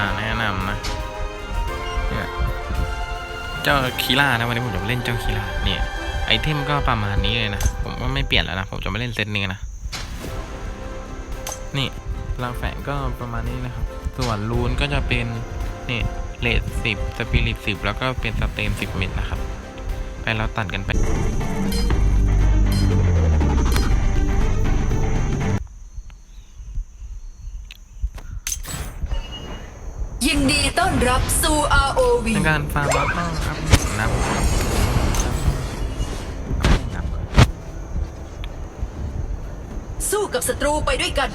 มาแนะนำนะเนี่ยเจ้าคีล่านะวันนี้ผมจะเล่นเจ้าคีล่าเนี่ยไอเทมก็ประมาณนี้เลยนะ ผมก็ไม่เปลี่ยนแล้วนะ ผมจะไม่เล่นเซตนี้นะ นี่พลังแฝงก็ประมาณนี้นะครับ ส่วนรูนก็จะเป็นนี่เลดสิบสปิริตสิบแล้วก็เป็นสเตนสิบเม็ดนะครับ ไปเราตัดกันไป ยินดีต้อนรับสู่ ROV ในการฟาร์มเราต้องอัพน้ำก่อนน้ำก่อนสู้กับศัตรูไปด้วยกัน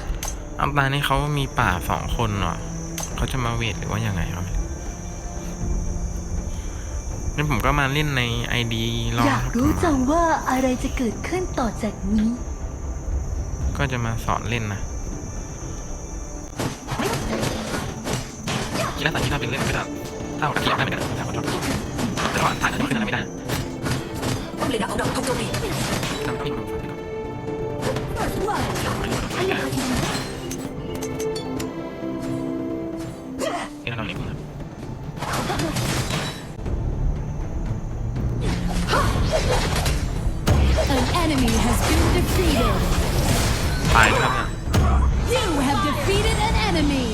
เอาตานี่เขามีป่าสองคนเนาะเขาจะมาเวทหรือว่ายังไงครับนี่ผมก็มาเล่นใน ID ลองอยากรู้จังว่าอะไรจะเกิดขึ้นต่อจากนี้ ก็จะมาสอนเล่นนะ กีฬาสายที่เราเป็นเล่นไม่ได้ถ้าผมกีฬาได้เหมือนกันแต่ผมชอบแต่ว่าถ่ายแล้วจะขึ้นอะไรไม่ได้ป้อมเลนของเราถูกโจมตีทำก็มีความฝันที่เราเล่นครับ An enemy has been defeated. ตายแล้วครับเนี่ย You have defeated an enemy.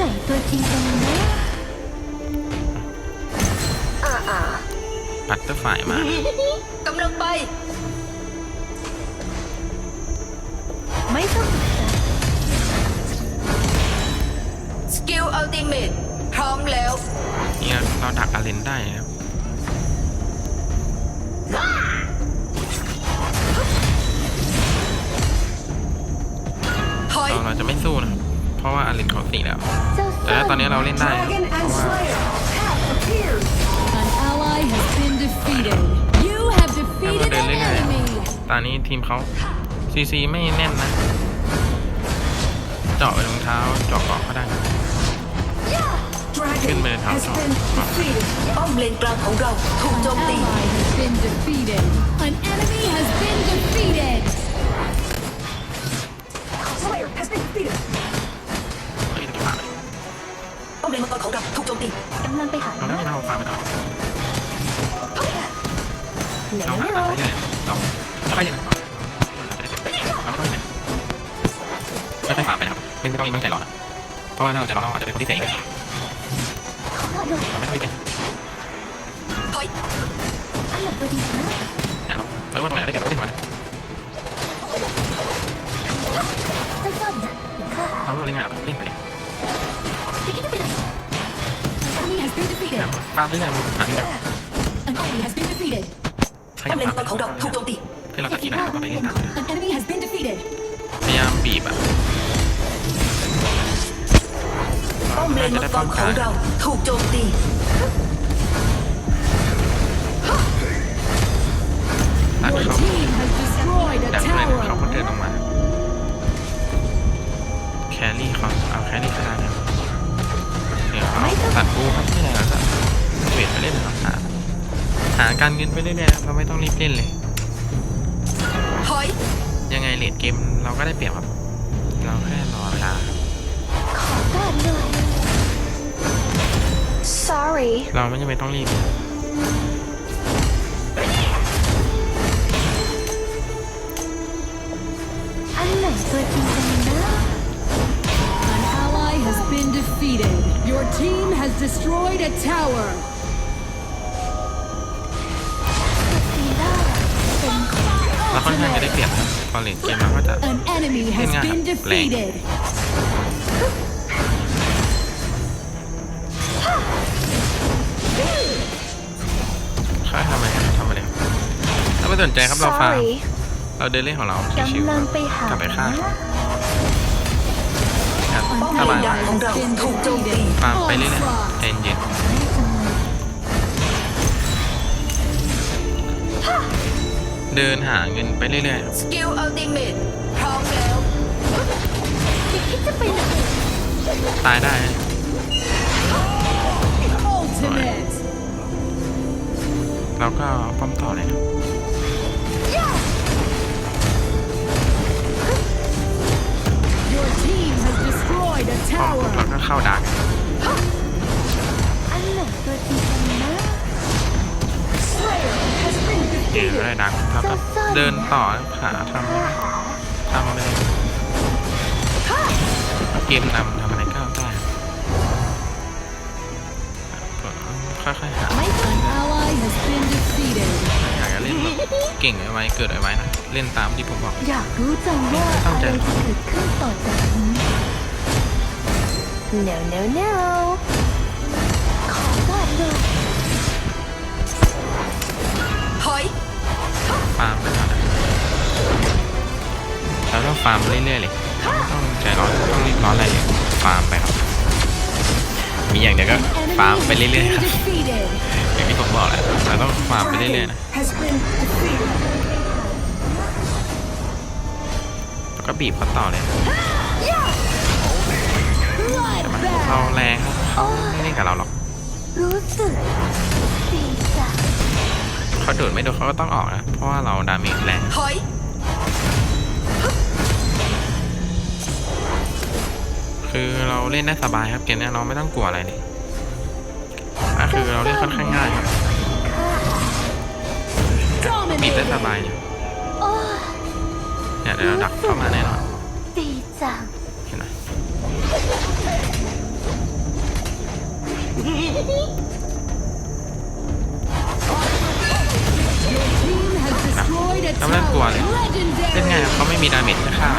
ไหนตัวจริงกันนะปัตเตอร์ฝ่ายมากำลังไป ไม่ต้องปรึกษาสกิลอัลติเมทพร้อมแล้วนี่เราดักอาเลนได้นะครับ แต่ถ้าตอนนี้เราเล่นได้นะเพราะว่า An ally has been defeated. You have ให้ defeated มาเดิน an เรื่อย enemy. ๆตอนนี้ทีมเขาซีซีไม่แน่นนะ เจาะไปรองเท้าเจาะเกาะก็ได้นะ ขึ้นไปในเท้าเจาะป้อมเลนกลางของเราถูก An โจมตี ally has been defeated. An enemy has been defeated. ราะว่าถ้าเราจะรอเราอาจจะเป็นคนที่เสียเองขอหน่อยเราไม่ค่อยเป็นถอยอันไหนตัวจริงกันนะเนี่ยเราไม่ว่าตรงไหนได้เก็บก็ได้มาไม่ชอบนะเดี๋ยวข้าเราเล่นงานเล่นไปจะคิดจะไปไหน An enemy has been defeated. ฟาร์มเรื่อยๆมันหาที่แบบ An enemy has been defeated. ขป้ยัอบมเลนฟามัร์งกรของเราถูกโจมตีที่เราตะกี้ได้เราก็ไปเล่นตาม An enemy has been defeated. พยายามบีบอะ ป้อมเลน่านจะมัได้งกป้อรมขกาองรเราถูกโจมตีตัด Your เขา team has destroyed a ดักเลยนะเขา tower. ก็เดินออกมา แครี่เขาเอาแครี่ก็ได้นะเดี๋ยวเขาตัดบูครับที่ไหนแล้วก็เวทไปเล่นนะครับหาหาการเงินไปเรื่อยๆครับเราไม่ต้องรีบเล่นเลยถอยยังไงเลดเกมเราก็ได้เปรียบครับ เราแค่รอเวลาครับขอก่อนหน่อย sorry เราไม่จำเป็นต้องรีบ อันไหนตัวจริงกันนะ An ally has been defeated. Your team has destroyed a tower. ซีล่าเป็นของเราค่อนข้างจะได้เปรียบครับพอเลดเกมเราก็จะ An enemy has Hang on, been blank. defeated. สนใจครับเราฟาร์ม sorry เราเดินเล่นของเราชิวกำๆลัคงรับไปหา กลับไปฆ่าเขาครับป้อมสเลบานยดังของเราถูกโจมตีฟาร์มไปเรื่อยๆใจเย็นๆเดินหาเงินไปเรื่อยๆครับสกิลอัลติเมทพร้อมแล้วคิดจะไปไหนตายได้นะ Ultimate. เราก็ป้อมต่อเลยครับ เราก็เข้าดักอันไหนตัวจริงกันนะเออได้ดักแล้วก็เดินต่อหาทำทำอะไรเกมนำทำอะไรก็ได้ค่อยๆหา An ally has been defeated. อยากจะเล่นแบบเก่งเอาไว้เกิดเอาไว้นะ เล่นตามที่ผมบอก อยากรู้จังว่าอะไรจะเกิดขึ้นต่อจากนี้ no no no ขอวาดเลยถอยฟาร์มไปก่อนนะแล้วก็ฟาร์มเรื่อยๆเลยไม่ต้องใจร้อนไม่ต้องรีบร้อนอะไรเลยฟาร์มไปครับ มีอย่างเดียวก็ An ฟาร์ม enemy ไป has เรื่อย been ๆครับ defeated. อย่างที่ผมบอกแหละเราต้องฟาร์มไปเรื่อยๆนะ Has been defeated. แล้วก็บีบเขาต่อเลย ใช่ไหมเรา Bloodbath. แรงครับเขาไม่เล่นกับเราหรอกรู้สึกดีจังเขาโดดไม่โดดเขาก็ต้องออกนะเพราะว่าเราดาเมจแรงถอยคือเราเล่นได้สบายครับเกมเนี้ยเราไม่ต้องกลัวอะไรเลยอะคือเราเล่นค่อนข้างง่ายครับบีบได้ส Dominated. บายเนี่ยโอ้เนี่ยเดี๋ยวเราดักเข้ามาแน่นอนดีจังเห็นไหม Your team has destroyed a เราไม่ต้องกลัวเลยเล่นไงครับ Legendary. เขาไม่มีดาเมจแค่ฆ่า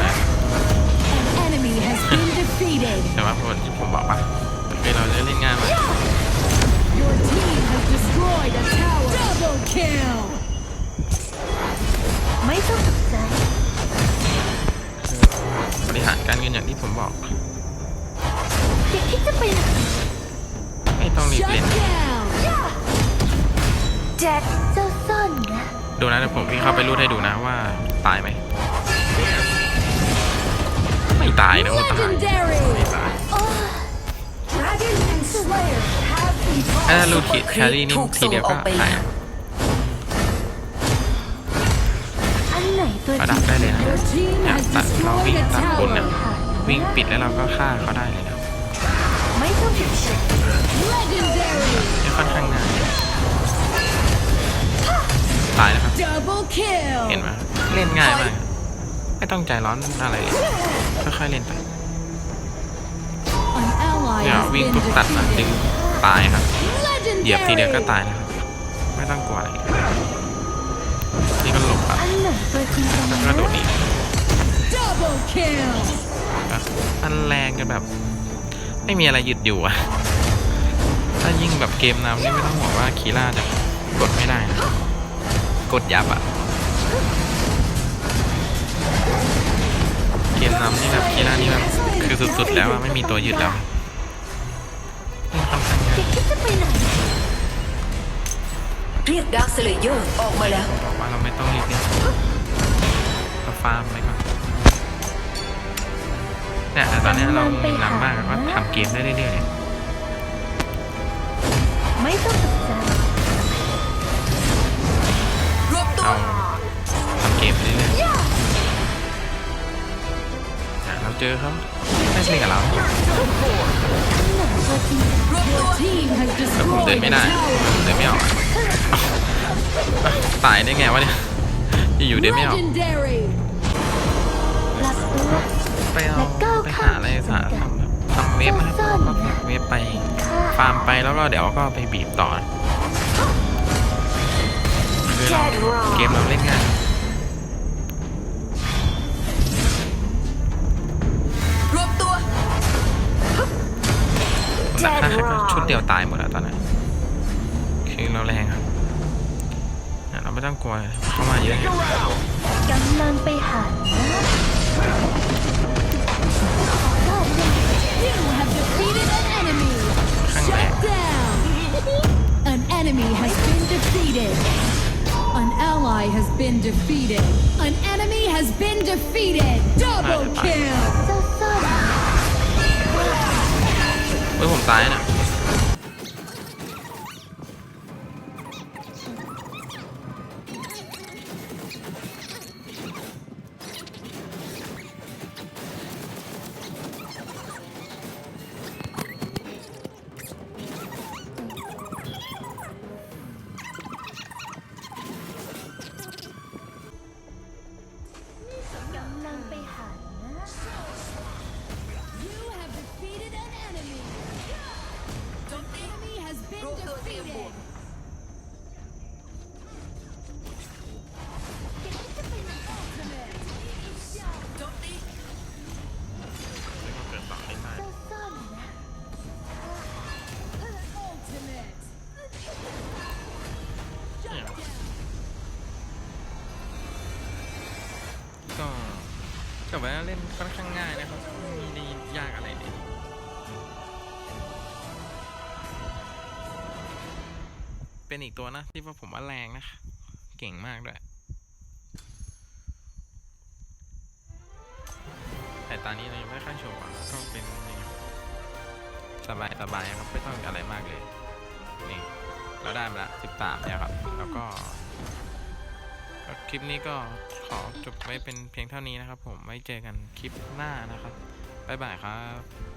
แต่ว่าผมผมบอกปะคือเราเล่นง่ายมากไม่ต้องตกใจบริหารการเงินอย่างที่ผมบอก ม่ต้องรีบ Shut เล่น down. แจ็คเจ้าซ่อนนะดูนะเดี๋ยวผมพี่เข้าไปรูดให้ดูนะว่าตายไหมไม่ตายนะโอ้ตาย Legendary. ไม่ตายโอ้ Dragon and Slayer have been ถ้ารูดคิดแครี่นี่ทีเดียวก็หายอันไหนตัวระจดัริบงได้เลยนะ Your team เนี่ย has ตัดเรา destroyed วิ่ง a ตัดบน tower. เนี่ยวิ่งปิดแล้วเราก็ฆ่าเขาได้ ค่อนข้างง่ายตายนะครับ Double เห็น kill. ไหมเล่นง่ายมาก ไม่ต้องใจร้อนอะไรเลยค่อยๆเล่นไป An ally เนี่ย has วิ่ง been ปุ๊บตัดนะดึง defeated. ตายครับ เหยียบทีเดียวก็ Legendary. ตายนะครับ ไม่ต้องกลัวอะไรนี่ก็หลบครับอันไหนตัวจริงกันแล้วนะก็โดดหนี Double kill. ก็มันแรงกันแบบ ไม่มีอะไรหยุดอยู่อะถ้ายิ่งแบบเกมนำนี่ไม่ต้องห่วงว่าคีร่าจะกดไม่ได้นะกดยับอะเกมนำนี่แบบคีร่านี่แบบคือสุดๆแล้วอะไม่มีตัวหยุดแล้วนี่ค่อนข้างง่าอย่ายคิดจะไปไหนเรียกดาร์คสเลเยอร์ออกมาแล้วบอกว่าเราไม่ต้องรีบเล่นเราฟาร์มไปก่อน เนี่ยแต่ตอนนี้เรามีนำมากเราก็ทำเกมได้เรื่อยๆเลยไม่ต้องตกใจรวบตัวเราทำเกมไปเรื่อยๆเนี่ยเราเจอเขาไม่เล่นกับเราอันไหนตัวจริงรวบตัว Team has แต่ผมเดิน destroyed ไม่ a ได้ tower. ผมเดินไม่ออกอะอะตายได้ไงวะเนี่ยอยู่ๆเดินไม่ออก Legendary. รับตัวไปเอาไปหาอะไรสาทำแบบทำเว็บนะครับแล้วก็ฝากเว็บไปฟาร์มไปแล้วก็เดี๋ยวก็ไปบีบต่อคือเราเกมเราเล่นง่ายรวบตัวแต่ค่าก็ชุดเดียวตายหมดแล้วตอนนั้นคือเราแรงครับอะเราไม่ต้องกลัวเข้ามาเยอะอยู่กำลังไปหา ally has been defeated. An enemy has been defeated. Double kill. เจ้าซ่อนนะเฮ้ยผมตายนะแต่ว่า เล่นค่อนข้างง่ายนะครับไม่ได้ยากอะไรเลยเป็นอีกตัวนะที่ว่าผมว่าแรงนะ เก่งมากด้วยแต่ตอนนี้เรายังไม่ค่อยโชว์อะก็เป็นสบายสบายครับไม่ต้องอะไรมากเลย นี่ เราได้มาละสิบสามแล้วครับ แล้วก็ คลิปนี้ก็ขอจบไว้เป็นเพียงเท่านี้นะครับ ผมไว้เจอกันคลิปหน้านะครับบ๊ายบายครับ